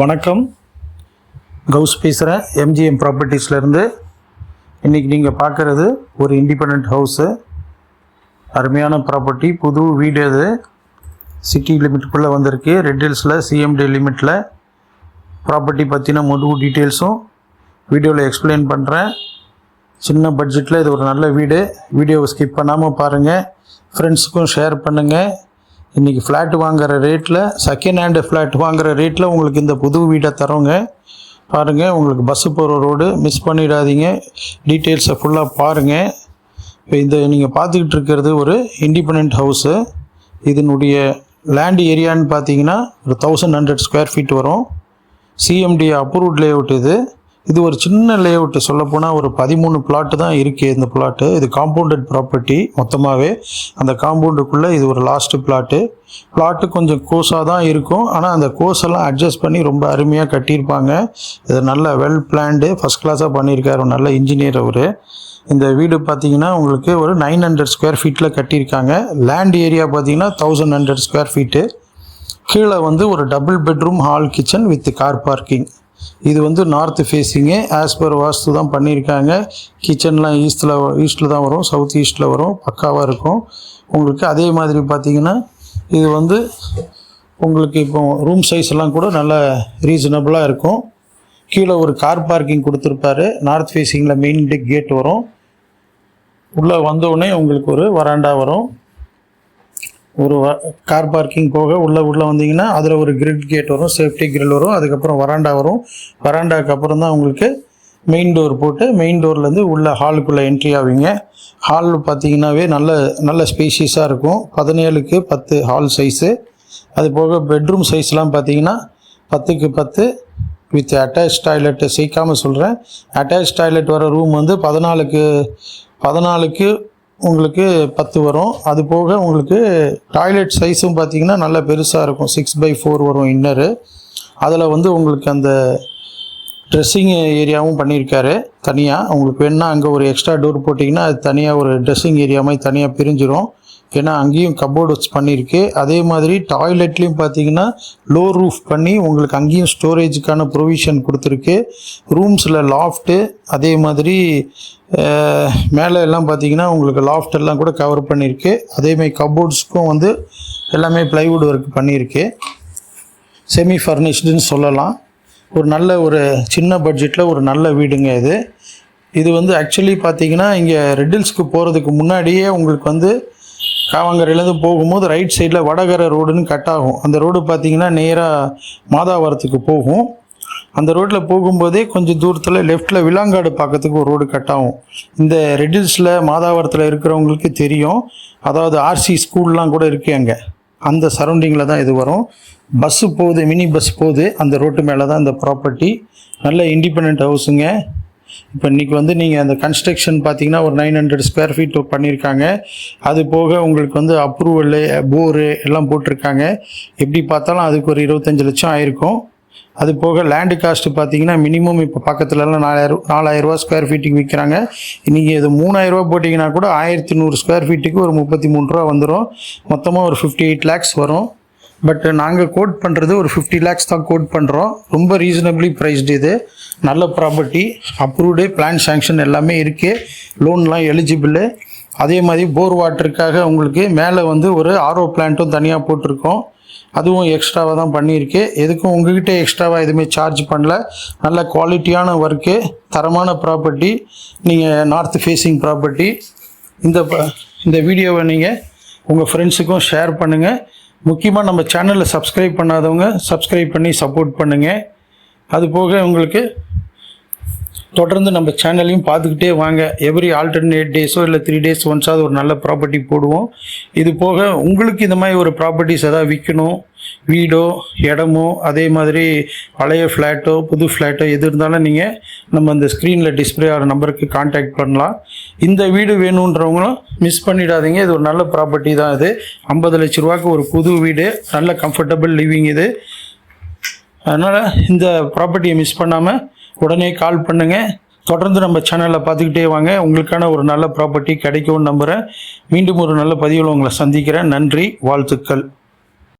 வணக்கம். கவுஸ் பேசுகிறேன் எம்ஜிஎம் ப்ராப்பர்ட்டிஸ்லேருந்து இன்றைக்கி நீங்கள் பார்க்குறது ஒரு இண்டிபெண்ட் ஹவுஸு அருமையான ப்ராப்பர்ட்டி புது வீடு அது. சிட்டி லிமிட்டுக்குள்ளே வந்திருக்கு. ரெட் ஹில்ஸில் சிஎம்டி லிமிட்டில் ப்ராப்பர்ட்டி பற்றின முழு டீட்டெயில்ஸும் வீடியோவில் எக்ஸ்பிளைன் பண்ணுறேன் சின்ன பட்ஜெட்டில் இது ஒரு நல்ல வீடு. வீடியோவை ஸ்கிப் பண்ணாமல் பாருங்கள் ஃப்ரெண்ட்ஸுக்கும் ஷேர் பண்ணுங்கள் இன்றைக்கி ஃப்ளாட் வாங்குற ரேட்டில் செகண்ட் ஹேண்டு ஃப்ளாட் வாங்குற ரேட்டில் உங்களுக்கு இந்த புது வீடை தரோங்க. பாருங்கள் உங்களுக்கு பஸ்ஸு போகிற ரோடு மிஸ் பண்ணிடாதீங்க. டீட்டெயில்ஸை ஃபுல்லாக பாருங்கள் இப்போ இந்த நீங்கள் பார்த்துக்கிட்டு இருக்கிறது ஒரு இண்டிபெண்ட் ஹவுஸு இதனுடைய லேண்ட் ஏரியான்னு பார்த்தீங்கன்னா ஒரு தௌசண்ட் ஹண்ட்ரட் ஸ்கொயர் ஃபீட் வரும். சிஎம்டி அப்ரூவ்ட் லேஅவுட் இது. இது ஒரு சின்ன லேஅவுட்டு சொல்லப்போனால் ஒரு பதிமூணு பிளாட்டு தான் இருக்குது இந்த பிளாட்டு இது காம்பவுண்டட் ப்ராப்பர்ட்டி மொத்தமாகவே அந்த காம்பவுண்டுக்குள்ளே இது ஒரு லாஸ்ட்டு பிளாட்டு பிளாட்டு கொஞ்சம் கோஸாக தான் இருக்கும். ஆனால் அந்த கோஸெல்லாம் அட்ஜஸ்ட் பண்ணி ரொம்ப அருமையாக கட்டியிருப்பாங்க. இது நல்ல வெல் பிளான்டு ஃபஸ்ட் கிளாஸாக பண்ணியிருக்காரு ஒரு நல்ல இன்ஜினியர் அவர். இந்த வீடு பார்த்தீங்கன்னா உங்களுக்கு ஒரு நைன் ஹண்ட்ரட் ஸ்கொயர் ஃபீட்டில் கட்டியிருக்காங்க. லேண்ட் ஏரியா பார்த்தீங்கன்னா தௌசண்ட் ஹண்ட்ரட் ஸ்கொயர் ஃபீட்டு கீழே வந்து ஒரு double bedroom hall kitchen with car parking இது வந்து north facing as per vastu தான் பண்ணியிருக்காங்க. கிச்சன்லாம் ஈஸ்டில் ஈஸ்ட்டில் தான் வரும் சவுத் ஈஸ்ட்டில் வரும் பக்காவாக இருக்கும். உங்களுக்கு அதே மாதிரி பார்த்தீங்கன்னா இது வந்து உங்களுக்கு இப்போ ரூம் சைஸ் எல்லாம் கூட நல்ல ரீசனபிளாக இருக்கும். கீழே ஒரு கார் பார்க்கிங் கொடுத்துருப்பாரு. நார்த் ஃபேஸிங்கில் மெயின் கேட் வரும். உள்ளே வந்தோடனே உங்களுக்கு ஒரு வராண்டா வரும். ஒரு கார் பார்க்கிங் போக உள்ளே உள்ளே வந்தீங்கன்னா அதில் ஒரு கிரிட் கேட் வரும் சேஃப்டி கிரில் வரும் அதுக்கப்புறம் வராண்டா வரும். வராண்டாக்கு அப்புறம் தான் உங்களுக்கு மெயின் டோர் போட்டு மெயின் டோர்லேருந்து உள்ளே ஹாலுக்குள்ளே என்ட்ரி ஆவீங்க. ஹால் பார்த்தீங்கன்னாவே நல்ல நல்ல ஸ்பேஷியஸாக இருக்கும். பதினேழுக்கு பத்து ஹால் சைஸு அது போக பெட்ரூம் சைஸ்லாம் பார்த்தீங்கன்னா பத்துக்கு பத்து வித் அட்டாச் டாய்லெட்டு சேர்க்காமல் சொல்கிறேன் அட்டாச் டாய்லெட் வர ரூம் வந்து பதினாலுக்கு பதினாலுக்கு உங்களுக்கு பத்து வரும். அது போக உங்களுக்கு டாய்லெட் சைஸும் பார்த்தீங்கன்னா நல்லா பெருசாக இருக்கும். சிக்ஸ் பை ஃபோர் வரும் இன்னரு அதில் வந்து உங்களுக்கு அந்த ட்ரெஸ்ஸிங் ஏரியாவும் பண்ணியிருக்காரு தனியாக உங்களுக்கு வேணால் அங்கே ஒரு எக்ஸ்ட்ரா டோர் போட்டிங்கன்னா அது தனியாக ஒரு ட்ரெஸ்ஸிங் ஏரியா மாதிரி தனியாக பிரிஞ்சிடும் ஏன்னா அங்கேயும் கபோர்டு வச்சு பண்ணியிருக்கு அதே மாதிரி டாய்லெட்லேயும் பார்த்தீங்கன்னா லோ ரூஃப் பண்ணி உங்களுக்கு அங்கேயும் ஸ்டோரேஜுக்கான ப்ரொவிஷன் கொடுத்துருக்கு. ரூம்ஸில் லாஃப்ட்டு அதே மாதிரி மேலே எல்லாம் பார்த்தீங்கன்னா உங்களுக்கு லாஃப்ட் எல்லாம் கூட கவர் பண்ணியிருக்கு. அதேமாதிரி கபோர்ட்ஸ்க்கும் வந்து எல்லாமே ப்ளைவுட் ஒர்க் பண்ணியிருக்கு. செமி ஃபர்னிஷ்டுன்னு சொல்லலாம். ஒரு நல்ல ஒரு சின்ன பட்ஜெட்டில் ஒரு நல்ல வீடுங்க இது. இது வந்து ஆக்சுவலி பார்த்தீங்கன்னா இங்கே ரெட்டில்ஸ்க்கு போகிறதுக்கு முன்னாடியே உங்களுக்கு வந்து காவங்கரையிலேருந்து போகும்போது ரைட் சைடில் வடகரை ரோடுன்னு கட் ஆகும். அந்த ரோடு பார்த்தீங்கன்னா நேராக மாதாவரத்துக்கு போகும். அந்த ரோட்டில் போகும்போதே கொஞ்சம் தூரத்தில் லெஃப்ட்டில் விலாங்காடு பார்க்கறதுக்கு ஒரு ரோடு கட் ஆகும் இந்த ரெட்டில்ஸில் மாதாவரத்தில் இருக்கிறவங்களுக்கு தெரியும். அதாவது ஆர்சி ஸ்கூல்லாம் கூட இருக்குது அங்கே. அந்த சரௌண்டிங்கில் தான் இது வரும். பஸ்ஸு போகுது மினி பஸ் போகுது. அந்த ரோட்டு மேலே தான் இந்த ப்ராப்பர்ட்டி நல்ல இண்டிபெண்ட் ஹவுஸுங்க இப்போ இன்றைக்கி வந்து நீங்கள் அந்த கன்ஸ்ட்ரக்ஷன் பார்த்தீங்கன்னா ஒரு நைன் ஹண்ட்ரட் ஸ்கொயர் ஃபீட் பண்ணியிருக்காங்க அது போக உங்களுக்கு வந்து அப்ரூவலு போரு எல்லாம் போட்டிருக்காங்க. எப்படி பார்த்தாலும் அதுக்கு ஒரு இருபத்தஞ்சு லட்சம் ஆயிருக்கும். அது போக லேண்டு காஸ்ட்டு பார்த்தீங்கன்னா மினிமம் இப்போ பக்கத்துலலாம் நாலாயிரம் நாலாயிரரூவா ஸ்கொயர் ஃபீட்டுக்கு விற்கிறாங்க நீங்கள் இது மூணாயிரரூவா போட்டிங்கன்னா கூட ஆயிரத்தி நூறு ஸ்கொயர் ஃபீட்டுக்கு ஒரு முப்பத்தி மூணு ரூபா வந்துடும் மொத்தமாக ஒரு ஃபிஃப்டி எயிட் லேக்ஸ் வரும். பட் நாங்கள் கோட் பண்ணுறது ஒரு ஃபிஃப்டி லேக்ஸ் தான் கோட் பண்ணுறோம் ரொம்ப ரீசனபிளி ப்ரைஸ்டு இது. நல்ல ப்ராப்பர்ட்டி அப்ரூவ்டு பிளான் சேங்ஷன் எல்லாமே இருக்குது லோன்லாம் எலிஜிபிள் அதே மாதிரி போர் வாட்டருக்காக உங்களுக்கு மேலே வந்து ஒரு ஆர்ஓ பிளான்ட்டும் தனியாக போட்டிருக்கோம். அதுவும் எக்ஸ்ட்ராவாக தான் பண்ணியிருக்கு. எதுக்கும் உங்ககிட்ட எக்ஸ்ட்ராவாக எதுவுமே சார்ஜ் பண்ணல. நல்ல குவாலிட்டியான ஒர்க்கு தரமான ப்ராப்பர்ட்டி நீங்கள் நார்த் ஃபேஸிங் ப்ராப்பர்ட்டி இந்த ப- இந்த வீடியோவை நீங்கள் உங்கள் ஃப்ரெண்ட்ஸுக்கும் ஷேர் பண்ணுங்கள் முக்கியமாக நம்ம சேனலில் சப்ஸ்கிரைப் பண்ணாதவங்க சப்ஸ்கிரைப் பண்ணி சப்போர்ட் பண்ணுங்கள் அது போக உங்களுக்கு தொடர்ந்து நம்ம சேனலையும் பார்த்துக்கிட்டே வாங்க. எவ்ரி ஆல்டர்னேட் டேஸோ இல்லை த்ரீ டேஸ் ஒன்ஸாவது ஒரு நல்ல ப்ராப்பர்ட்டி போடுவோம். இது போக உங்களுக்கு இந்த மாதிரி ஒரு ப்ராப்பர்ட்டிஸ் எதாவது விற்கணும் வீடோ இடமோ அதே மாதிரி பழைய ஃப்ளாட்டோ புது ஃப்ளாட்டோ எது இருந்தாலும் நீங்கள் நம்ம அந்த ஸ்க்ரீனில் டிஸ்பிளே ஆகிற நம்பருக்கு காண்டாக்ட் பண்ணலாம். இந்த வீடு வேணுன்றவங்களும் மிஸ் பண்ணிடாதீங்க. இது ஒரு நல்ல ப்ராப்பர்ட்டி தான் இது. ஐம்பது லட்ச ரூபாய்க்கு ஒரு புது வீடு. நல்ல கம்ஃபர்டபுள் லிவிங் இது. அதனால் இந்த ப்ராப்பர்ட்டியை மிஸ் பண்ணாமல் உடனே கால் பண்ணுங்கள் தொடர்ந்து நம்ம சேனலில் பார்த்துக்கிட்டே வாங்க. உங்களுக்கான ஒரு நல்ல ப்ராப்பர்ட்டி கிடைக்கும்னு நம்புகிறேன் மீண்டும் ஒரு நல்ல பதிவில் உங்களை சந்திக்கிறேன். நன்றி வாழ்த்துக்கள்.